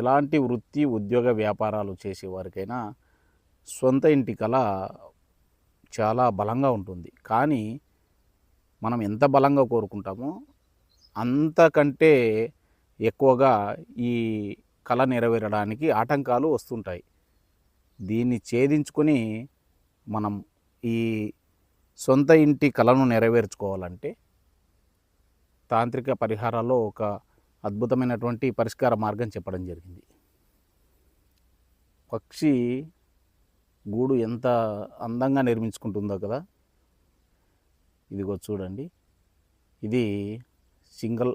ఎలాంటి వృత్తి ఉద్యోగ వ్యాపారాలు చేసేవారికైనా సొంత ఇంటి కళ చాలా బలంగా ఉంటుంది. కానీ మనం ఎంత బలంగా కోరుకుంటామో అంతకంటే ఎక్కువగా ఈ కళ నెరవేరడానికి ఆటంకాలు వస్తుంటాయి. దీన్ని ఛేదించుకొని మనం ఈ సొంత ఇంటి కళను నెరవేర్చుకోవాలంటే తాంత్రిక పరిహారాల్లో ఒక అద్భుతమైనటువంటి పరిష్కార మార్గం చెప్పడం జరిగింది. పక్షి గూడు ఎంత అందంగా నిర్మించుకుంటుందో కదా. ఇదిగో చూడండి. ఇది సింగిల్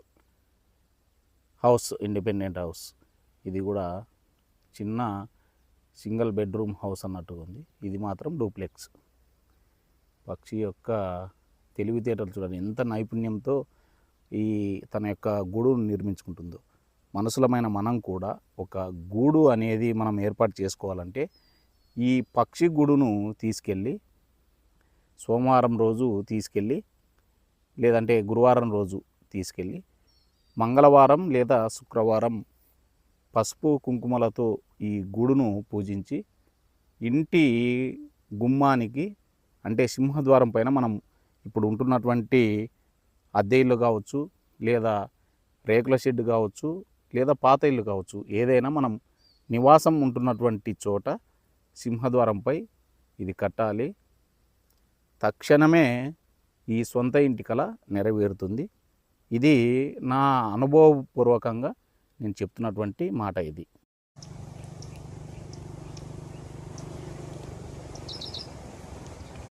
హౌస్ ఇండిపెండెంట్ హౌస్. ఇది కూడా చిన్న సింగిల్ బెడ్రూమ్ హౌస్ అన్నట్టుగా ఉంది. ఇది మాత్రం డూప్లెక్స్. పక్షి యొక్క తెలివితేటలు చూడండి. ఎంత నైపుణ్యంతో ఈ తన యొక్క గూడును నిర్మించుకుంటుందో. మనసులమైన మనం కూడా ఒక గూడు అనేది మనం ఏర్పాటు చేసుకోవాలంటే ఈ పక్షి గూడును తీసుకెళ్ళి సోమవారం రోజు తీసుకెళ్ళి లేదంటే గురువారం రోజు తీసుకెళ్ళి మంగళవారం లేదా శుక్రవారం పసుపు కుంకుమలతో ఈ గూడును పూజించి ఇంటి గుమ్మానికి అంటే సింహద్వారం పైన మనం ఇప్పుడు ఉంటున్నటువంటి అద్దె ఇల్లు కావచ్చు లేదా రేకుల షెడ్ కావచ్చు లేదా పాత ఇల్లు కావచ్చు ఏదైనా మనం నివాసం ఉంటున్నటువంటి చోట సింహద్వారంపై ఇది కట్టాలి. తక్షణమే ఈ సొంత ఇంటి కల నెరవేరుతుంది. ఇది నా అనుభవపూర్వకంగా నేను చెప్తున్నటువంటి మాట ఇది.